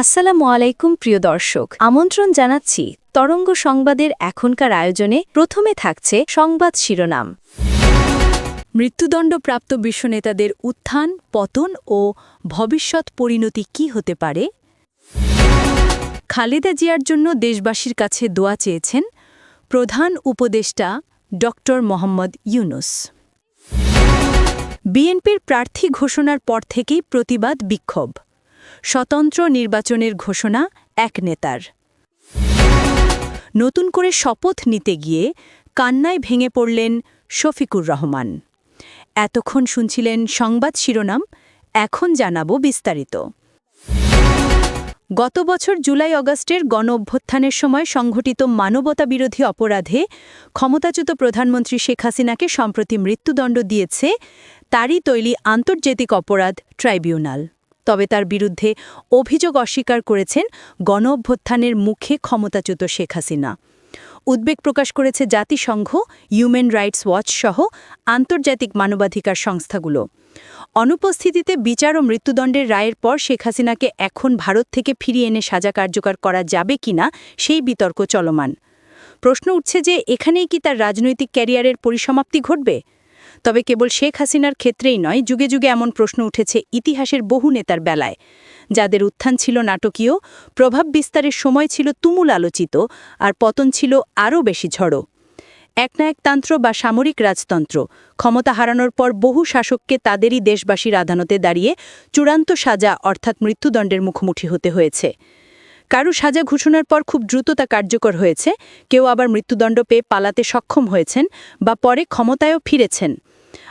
আসসালামু আলাইকুম, প্রিয় দর্শক। আমন্ত্রণ জানাচ্ছি তরঙ্গ সংবাদের এখনকার আয়োজনে। প্রথমে থাকছে সংবাদ শিরোনাম। মৃত্যুদণ্ডপ্রাপ্ত বিশ্বনেতাদের উত্থান, পতন ও ভবিষ্যৎ পরিণতি কি হতে পারে? খালেদা জিয়ার জন্য দেশবাসীর কাছে দোয়া চেয়েছেন প্রধান উপদেষ্টা ড মোহাম্মদ ইউনুস। বিএনপির প্রার্থী ঘোষণার পর থেকেই প্রতিবাদ বিক্ষোভ। স্বতন্ত্র নির্বাচনের ঘোষণা এক নেতার। নতুন করে শপথ নিতে গিয়ে কান্নায় ভেঙে পড়লেন শফিকুর রহমান। এতক্ষণ শুনছিলেন সংবাদ শিরোনাম, এখন জানাব বিস্তারিত। গত বছর জুলাই অগাস্টের গণ অভ্যুত্থানের সময় সংঘটিত মানবতাবিরোধী অপরাধে ক্ষমতাচ্যুত প্রধানমন্ত্রী শেখ হাসিনাকে সম্প্রতি মৃত্যুদণ্ড দিয়েছে তারই তৈরি আন্তর্জাতিক অপরাধ ট্রাইব্যুনাল। তবে তার বিরুদ্ধে অভিযোগ অস্বীকার করেছেন গণ অভ্যুত্থানের মুখে ক্ষমতাচ্যুত শেখ হাসিনা। উদ্বেগ প্রকাশ করেছে জাতিসংঘ, হিউম্যান রাইটস ওয়াচ সহ আন্তর্জাতিক মানবাধিকার সংস্থাগুলো। অনুপস্থিতিতে বিচার ও মৃত্যুদণ্ডের রায়ের পর শেখ হাসিনাকে এখন ভারত থেকে ফিরিয়ে এনে সাজা কার্যকর করা যাবে কিনা সেই বিতর্ক চলমান। প্রশ্ন উঠছে যে, এখানেই কি তার রাজনৈতিক ক্যারিয়ারের পরিসমাপ্তি ঘটবে? তবে কেবল শেখ হাসিনার ক্ষেত্রেই নয়, যুগে যুগে এমন প্রশ্ন উঠেছে ইতিহাসের বহু নেতার বেলায়। যাদের উত্থান ছিল নাটকীয়, প্রভাব বিস্তারের সময় ছিল তুমুল আলোচিত, আর পতন ছিল আরও বেশি ঝড়ো। একনায়কতন্ত্র বা সামরিক রাজতন্ত্র, ক্ষমতা হারানোর পর বহু শাসককে তাদেরই দেশবাসীর আদালতে দাঁড়িয়ে চূড়ান্ত সাজা অর্থাৎ মৃত্যুদণ্ডের মুখোমুখি হতে হয়েছে। কারও সাজা ঘোষণার পর খুব দ্রুত তা কার্যকর হয়েছে। কেউ আবার মৃত্যুদণ্ড পেয়ে পালাতে সক্ষম হয়েছেন বা পরে ক্ষমতায়ও ফিরেছেন।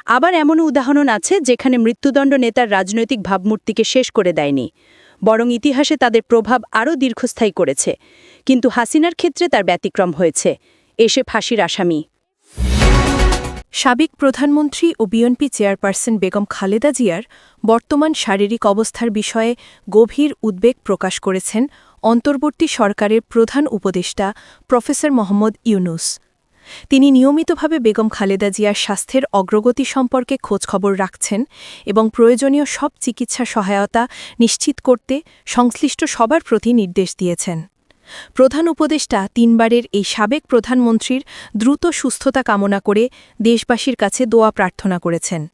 আবার এমন উদাহরণ আছে যেখানে মৃত্যুদণ্ড নেতার রাজনৈতিক ভাবমূর্তিকে শেষ করে দেয়নি। বরং ইতিহাসে তাদের প্রভাব আরও দীর্ঘস্থায়ী করেছে। কিন্তু হাসিনার ক্ষেত্রে তার ব্যতিক্রম হয়েছে। এসে ফাঁসির আসামি। সাবেক প্রধানমন্ত্রী ও বিএনপি চেয়ারপারসন বেগম খালেদা জিয়ার বর্তমান শারীরিক অবস্থার বিষয়ে গভীর উদ্বেগ প্রকাশ করেছেন অন্তর্বর্তী সরকারের প্রধান উপদেষ্টা প্রফেসর মোহাম্মদ ইউনুস। তিনি নিয়মিতভাবে বেগম খালেদা জিয়ার স্বাস্থ্যের অগ্রগতি সম্পর্কে খোঁজখবর রাখছেন এবং প্রয়োজনীয় সব চিকিৎসা সহায়তা নিশ্চিত করতে সংশ্লিষ্ট সবার প্রতি নির্দেশ দিয়েছেন। প্রধান উপদেষ্টা তিনবারের এই সাবেক প্রধানমন্ত্রীর দ্রুত সুস্থতা কামনা করে দেশবাসীর কাছে দোয়া প্রার্থনা করেছেন।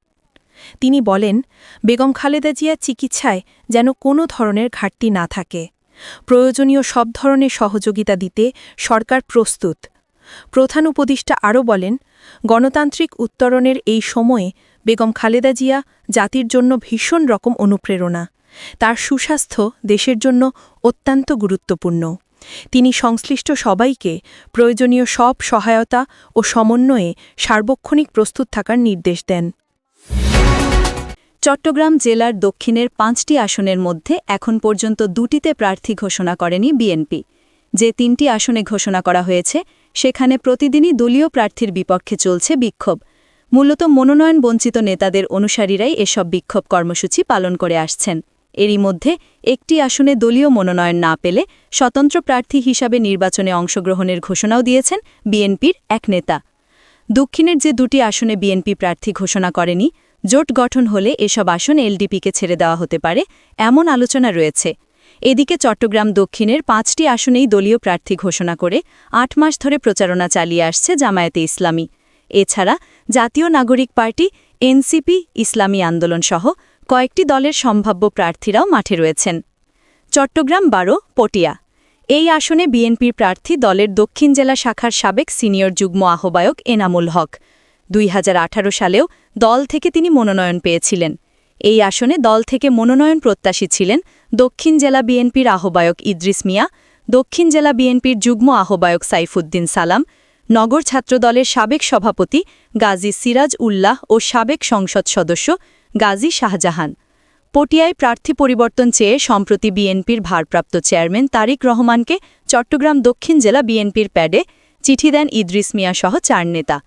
তিনি বলেন, বেগম খালেদা জিয়ার চিকিৎসায় যেন কোনো ধরনের ঘাটতি না থাকে। প্রয়োজনীয় সব ধরনের সহযোগিতা দিতে সরকার প্রস্তুত। প্রধান উপদেষ্টা আরও বলেন, গণতান্ত্রিক উত্তরণের এই সময়ে বেগম খালেদা জিয়া জাতির জন্য ভীষণ রকম অনুপ্রেরণা। তার সুস্বাস্থ্য দেশের জন্য অত্যন্ত গুরুত্বপূর্ণ। তিনি সংশ্লিষ্ট সবাইকে প্রয়োজনীয় সব সহায়তা ও সমন্বয়ে সার্বক্ষণিক প্রস্তুত থাকার নির্দেশ দেন। চট্টগ্রাম জেলার দক্ষিণের পাঁচটি আসনের মধ্যে এখন পর্যন্ত দুটিতে প্রার্থী ঘোষণা করেনি বিএনপি। যে তিনটি আসনে ঘোষণা করা হয়েছে, সেখানে প্রতিদিনই দলীয় প্রার্থীর বিপক্ষে চলছে বিক্ষোভ। মূলত মনোনয়ন বঞ্চিত নেতাদের অনুসারীরাই এসব বিক্ষোভ কর্মসূচি পালন করে আসছেন। এরই মধ্যে একটি আসনে দলীয় মনোনয়ন না পেলে স্বতন্ত্র প্রার্থী হিসাবে নির্বাচনে অংশগ্রহণের ঘোষণাও দিয়েছেন বিএনপির এক নেতা। দক্ষিণের যে দুটি আসনে বিএনপি প্রার্থী ঘোষণা করেনি জোট গঠন হলে এসব আসন এলডিপিকে ছেড়ে দেওয়া হতে পারে, এমন আলোচনা রয়েছে। এদিকে চট্টগ্রাম দক্ষিণের পাঁচটি আসনেই দলীয় প্রার্থী ঘোষণা করে আট মাস ধরে প্রচারণা চালিয়ে আসছে জামায়াতে ইসলামী। এছাড়া জাতীয় নাগরিক পার্টি, এনসিপি, ইসলামী আন্দোলন সহ কয়েকটি দলের সম্ভাব্য প্রার্থীরাও মাঠে রয়েছেন। চট্টগ্রাম বারো, পটিয়া। এই আসনে বিএনপির প্রার্থী দলের দক্ষিণ জেলা শাখার সাবেক সিনিয়র যুগ্ম আহ্বায়ক এনামুল হক। দুই হাজার আঠারো সালেও দল থেকে তিনি মনোনয়ন পেয়েছিলেন। এই আসনে দল থেকে মনোনয়ন প্রত্যাশী ছিলেন দক্ষিণ জেলা বিএনপির আহ্বায়ক ইদ্রিস মিয়া, দক্ষিণ জেলা বিএনপির যুগ্ম আহ্বায়ক সাইফুদ্দিন সালাম, নগর ছাত্রদলের সাবেক সভাপতি গাজী সিরাজ উল্লাহ ও সাবেক সংসদ সদস্য গাজী শাহজাহান। পটিয়ায় প্রার্থী পরিবর্তন চেয়ে সম্প্রতি বিএনপির ভারপ্রাপ্ত চেয়ারম্যান তারিক রহমানকে চট্টগ্রাম দক্ষিণ জেলা বিএনপির প্যাডে চিঠি দেন ইদ্রিস মিয়া সহ চার নেতা।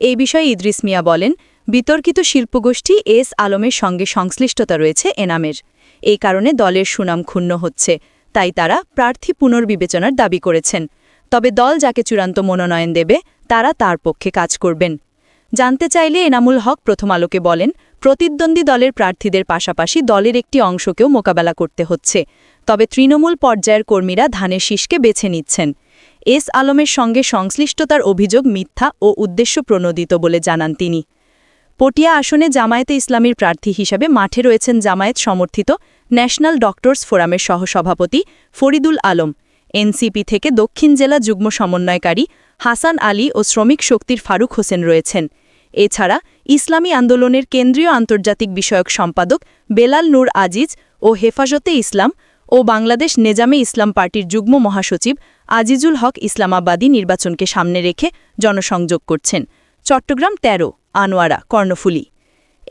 এই বিষয়ে ইদ্রিস মিয়া বলেন, বিতর্কিত শিল্পগোষ্ঠী এস আলমের সঙ্গে সংশ্লিষ্টতা রয়েছে এনামের। এই কারণে দলের সুনাম ক্ষুণ্ণ হচ্ছে, তাই তারা প্রার্থী পুনর্বিবেচনার দাবি করেছেন। তবে দল যাকে চূড়ান্ত মনোনয়ন দেবে, তারা তার পক্ষে কাজ করবেন। জানতে চাইলে এনামুল হক প্রথম আলোকে বলেন, প্রতিদ্বন্দ্বী দলের প্রার্থীদের পাশাপাশি দলের একটি অংশকেও মোকাবেলা করতে হচ্ছে। তবে তৃণমূল পর্যায়ের কর্মীরা ধানের শীষকে বেছে নিচ্ছেন। এস আলমের সঙ্গে সংশ্লিষ্টতার অভিযোগ মিথ্যা ও উদ্দেশ্য প্রণোদিত বলে জানান তিনি। পটিয়া আসনে জামায়াতে ইসলামীর প্রার্থী হিসেবে মাঠে রয়েছেন জামায়াত সমর্থিত ন্যাশনাল ডক্টরস ফোরামের সহসভাপতি ফরিদুল আলম। এনসিপি থেকে দক্ষিণ জেলা যুগ্ম সমন্বয়কারী হাসান আলী ও শ্রমিক শক্তির ফারুক হোসেন রয়েছেন। এছাড়া ইসলামী আন্দোলনের কেন্দ্রীয় আন্তর্জাতিক বিষয়ক সম্পাদক বেলাল নূর আজিজ ও হেফাজতে ইসলাম ও বাংলাদেশ নেজামে ইসলাম পার্টির যুগ্ম মহাসচিব আজিজুল হক ইসলামাবাদী নির্বাচনকে সামনে রেখে জনসংযোগ করছেন। চট্টগ্রাম ১৩ আনোয়ারা, কর্ণফুলী।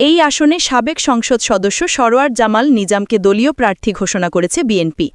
এই আসনে সাবেক সংসদ সদস্য সরোয়ার জামাল নিজামকে দলীয় প্রার্থী ঘোষণা করেছে বিএনপি।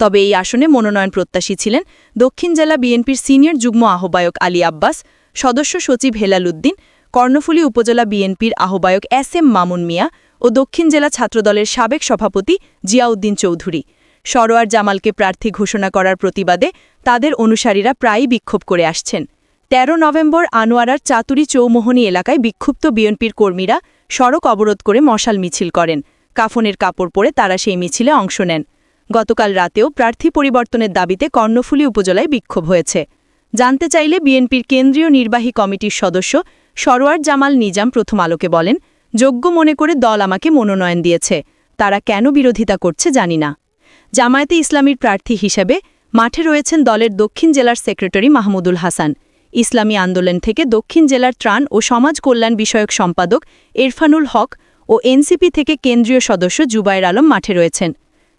তবে এই আসনে মনোনয়ন প্রত্যাশী ছিলেন দক্ষিণ জেলা বিএনপির সিনিয়র যুগ্ম আহ্বায়ক আলী আব্বাস, সদস্য সচিব হেলাল উদ্দিন, কর্ণফুলী উপজেলা বিএনপির আহ্বায়ক এস এম মামুন মিয়া ও দক্ষিণ জেলা ছাত্রদলের সাবেক সভাপতি জিয়াউদ্দিন চৌধুরী। সরোয়ার জামালকে প্রার্থী ঘোষণা করার প্রতিবাদে তাদের অনুসারীরা প্রায়ই বিক্ষোভ করে আসছেন। ১৩ নভেম্বর আনোয়ারার চাতুরি চৌমোহনী এলাকায় বিক্ষুব্ধ বিএনপির কর্মীরা সড়ক অবরোধ করে মশাল মিছিল করেন। কাফনের কাপড় পরে তারা সেই মিছিলে অংশ নেন। গতকাল রাতেও প্রার্থী পরিবর্তনের দাবিতে কর্ণফুলী উপজেলায় বিক্ষোভ হয়েছে। জানতে চাইলে বিএনপির কেন্দ্রীয় নির্বাহী কমিটির সদস্য সরোয়ার জামাল নিজাম প্রথম আলোকে বলেন, যোগ্য মনে করে দল আমাকে মনোনয়ন দিয়েছে। তারা কেন বিরোধিতা করছে জানি না। জামায়াতে ইসলামীর প্রার্থী হিসেবে মাঠে রয়েছেন দলের দক্ষিণ জেলার সেক্রেটারি মাহমুদুল হাসান। ইসলামী আন্দোলন থেকে দক্ষিণ জেলার ত্রাণ ও সমাজ কল্যাণ বিষয়ক সম্পাদক এরফানুল হক ও এনসিপি থেকে কেন্দ্রীয় সদস্য জুবাইর আলম মাঠে রয়েছেন।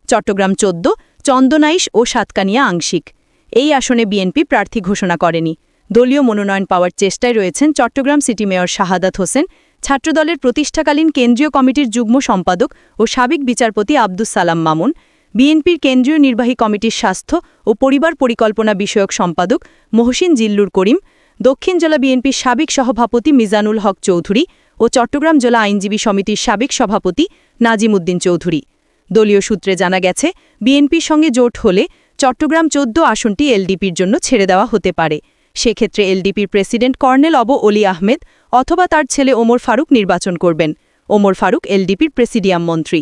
চট্টগ্রাম চোদ্দ, চন্দনাইশ ও সাতকানিয়া আংশিক। এই আসনে বিএনপি প্রার্থী ঘোষণা করেনি। দলীয় মনোনয়ন পাওয়ার চেষ্টায় রয়েছেন চট্টগ্রাম সিটি মেয়র শাহাদাত হোসেন, ছাত্রদলের প্রতিষ্ঠাকালীন কেন্দ্রীয় কমিটির যুগ্ম সম্পাদক ও সাবেক বিচারপতি আব্দুস সালাম মামুন বিএনপির কেন্দ্রীয় নির্বাহী কমিটির স্বাস্থ্য ও পরিবার পরিকল্পনা বিষয়ক সম্পাদক মহসিন জিল্লুর করিম, দক্ষিণ জেলা বিএনপির সাবেক সভাপতি মিজানুল হক চৌধুরী ও চট্টগ্রাম জেলা আইনজীবী সমিতির সাবেক সভাপতি নাজিম উদ্দিন চৌধুরী। দলীয় সূত্রে জানা গেছে, বিএনপির সঙ্গে জোট হলে চট্টগ্রাম চোদ্দ আসনটি এলডিপির জন্য ছেড়ে দেওয়া হতে পারে। সেক্ষেত্রে এলডিপির প্রেসিডেন্ট কর্নেল অব অলি আহমেদ অথবা তার ছেলে ওমর ফারুক নির্বাচন করবেন। ওমর ফারুক এলডিপির প্রেসিডিয়াম মন্ত্রী।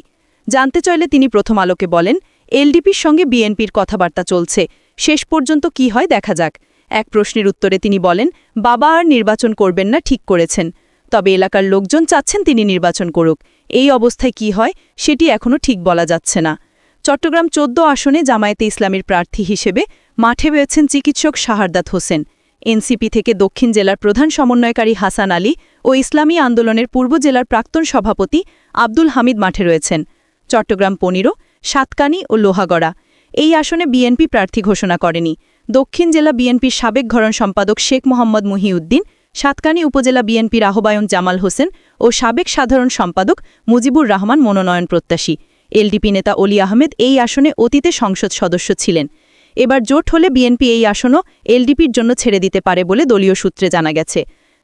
জানতে চাইলে তিনি প্রথম আলোকে বলেন, এলডিপির সঙ্গে বিএনপির কথাবার্তা চলছে। শেষ পর্যন্ত কি হয় দেখা যাক। এক প্রশ্নের উত্তরে তিনি বলেন, বাবা আর নির্বাচন করবেন না, ঠিক করেছেন। তবে এলাকার লোকজন চাচ্ছেন তিনি নির্বাচন করুক। এই অবস্থায় কি হয়, সেটি এখনও ঠিক বলা যাচ্ছে না। চট্টগ্রাম চোদ্দ আসনে জামায়াতে ইসলামীর প্রার্থী হিসেবে মাঠে রয়েছেন চিকিৎসক শাহারদাত হোসেন। এনসিপি থেকে দক্ষিণ জেলার প্রধান সমন্বয়কারী হাসান আলী ও ইসলামী আন্দোলনের পূর্ব জেলার প্রাক্তন সভাপতি আব্দুল হামিদ মাঠে রয়েছেন। চট্টগ্রাম পনিরো, সাতকানি ও লোহাগড়া। এই আসনে বিএনপি প্রার্থী ঘোষণা করেনি। দক্ষিণ জেলা বিএনপির সাবেক ঘরণ সম্পাদক শেখ মোহাম্মদ মুহিউদ্দিন, সাতকানি উপজেলা বিএনপির আহ্বায়ক জামাল হোসেন ও সাবেক সাধারণ সম্পাদক মুজিবুর রহমান মনোনয়ন প্রত্যাশী। এলডিপি নেতা অলি আহমেদ এই আসনে অতীতে সংসদ সদস্য ছিলেন। এবার জোট হলে বিএনপি এই আসনও এলডিপির জন্য ছেড়ে দিতে পারে বলে দলীয় সূত্রে জানা গেছে।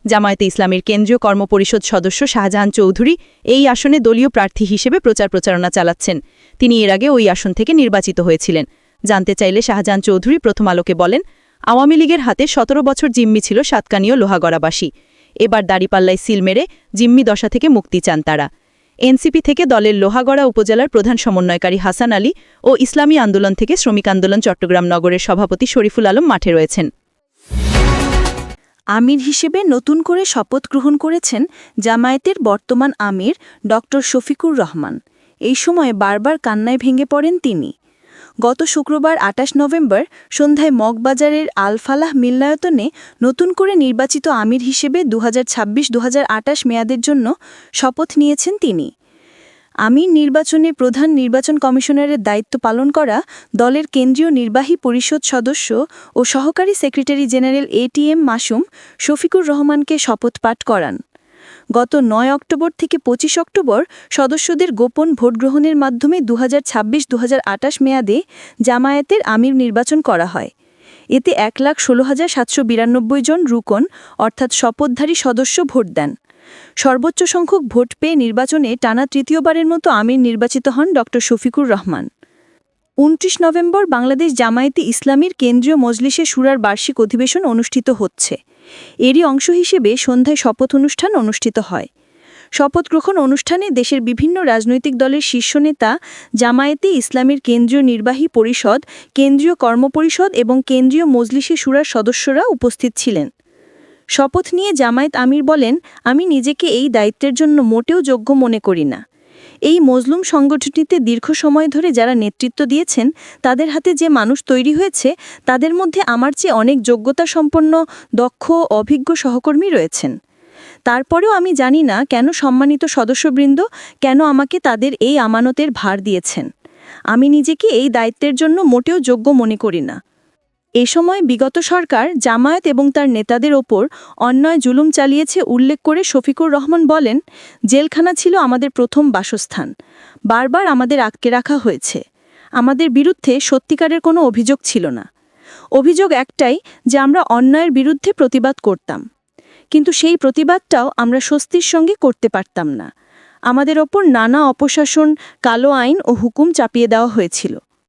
জামায়াতে ইসলামের কেন্দ্রীয় কর্মপরিষদ সদস্য শাহজাহান চৌধুরী এই আসনে দলীয় প্রার্থী হিসেবে প্রচার প্রচারণা চালাচ্ছেন। তিনি এর আগে ওই আসন থেকে নির্বাচিত হয়েছিলেন। জানতে চাইলে শাহজাহান চৌধুরী প্রথম আলোকে বলেন, আওয়ামী লীগের হাতে সতেরো বছর জিম্মি ছিল সাতকানীয় লোহাগড়াবাসী। এবার দাড়িপাল্লায় সিল মেরে জিম্মি দশা থেকে মুক্তি চান তারা। এনসিপি থেকে দলের লোহাগড়া উপজেলার প্রধান সমন্বয়কারী হাসান আলী ও ইসলামী আন্দোলন থেকে শ্রমিক আন্দোলন চট্টগ্রাম নগরের সভাপতি শরীফুল আলম মাঠে রয়েছেন। আমির হিসেবে নতুন করে শপথ গ্রহণ করেছেন জামায়াতের বর্তমান আমির ড. শফিকুর রহমান। এই সময়ে বারবার কান্নায় ভেঙে পড়েন তিনি। গত শুক্রবার আটাশ নভেম্বর সন্ধ্যায় মগবাজারের আলফালাহ মিলনায়তনে নতুন করে নির্বাচিত আমির হিসেবে দু হাজার মেয়াদের জন্য শপথ নিয়েছেন তিনি। আমির নির্বাচনে প্রধান নির্বাচন কমিশনারের দায়িত্ব পালন করা দলের কেন্দ্রীয় নির্বাহী পরিষদ সদস্য ও সহকারী secretary general ATM Masum Shafiqur রহমানকে শপথ পাঠ করান। গত নয় অক্টোবর থেকে ২৫ অক্টোবর সদস্যদের গোপন ভোট গ্রহণের মাধ্যমে দু হাজার ছাব্বিশ মেয়াদে জামায়াতের আমির নির্বাচন করা হয়। এতে এক লাখ ষোলো হাজার সাতশো বিরানব্বই জন রুকন অর্থাৎ শপথধারী সদস্য ভোট দেন। সর্বোচ্চ সংখ্যক ভোট পেয়ে নির্বাচনে টানা তৃতীয়বারের মতো আমির নির্বাচিত হন ড. শফিকুর রহমান। উনত্রিশ নভেম্বর বাংলাদেশ জামায়াতে ইসলামীর কেন্দ্রীয় মজলিসে সুরার বার্ষিক অধিবেশন অনুষ্ঠিত হচ্ছে। এরই অংশ হিসেবে সন্ধ্যায় শপথ অনুষ্ঠান অনুষ্ঠিত হয়। শপথ গ্রহণ অনুষ্ঠানে দেশের বিভিন্ন রাজনৈতিক দলের শীর্ষ নেতা, জামায়াতে ইসলামের কেন্দ্রীয় নির্বাহী পরিষদ, কেন্দ্রীয় কর্মপরিষদ এবং কেন্দ্রীয় মজলিসে সুরার সদস্যরা উপস্থিত ছিলেন। শপথ নিয়ে জামায়াত আমির বলেন, আমি নিজেকে এই দায়িত্বের জন্য মোটেও যোগ্য মনে করি না। এই মজলুম সংগঠনটিতে দীর্ঘ সময় ধরে যারা নেতৃত্ব দিয়েছেন, তাদের হাতে যে মানুষ তৈরি হয়েছে, তাদের মধ্যে আমার চেয়ে অনেক যোগ্যতা সম্পন্ন দক্ষ, অভিজ্ঞ সহকর্মী রয়েছেন। তারপরেও আমি জানি না কেন সম্মানিত সদস্যবৃন্দ কেন আমাকে তাদের এই আমানতের ভার দিয়েছেন। আমি নিজেকে এই দায়িত্বের জন্য মোটেও যোগ্য মনে করি না। এ সময় বিগত সরকার জামায়াত এবং তার নেতাদের ওপর অন্যায় জুলুম চালিয়েছে উল্লেখ করে শফিকুর রহমান বলেন, জেলখানা ছিল আমাদের প্রথম বাসস্থান। বারবার আমাদের আটকে রাখা হয়েছে। আমাদের বিরুদ্ধে সত্যিকারের কোনো অভিযোগ ছিল না। অভিযোগ একটাই যে আমরা অন্যায়ের বিরুদ্ধে প্রতিবাদ করতাম। কিন্তু সেই প্রতিবাদটাও আমরা স্বস্তির সঙ্গে করতে পারতাম না। আমাদের ওপর নানা অপশাসন, কালো আইন ও হুকুম চাপিয়ে দেওয়া হয়েছিল।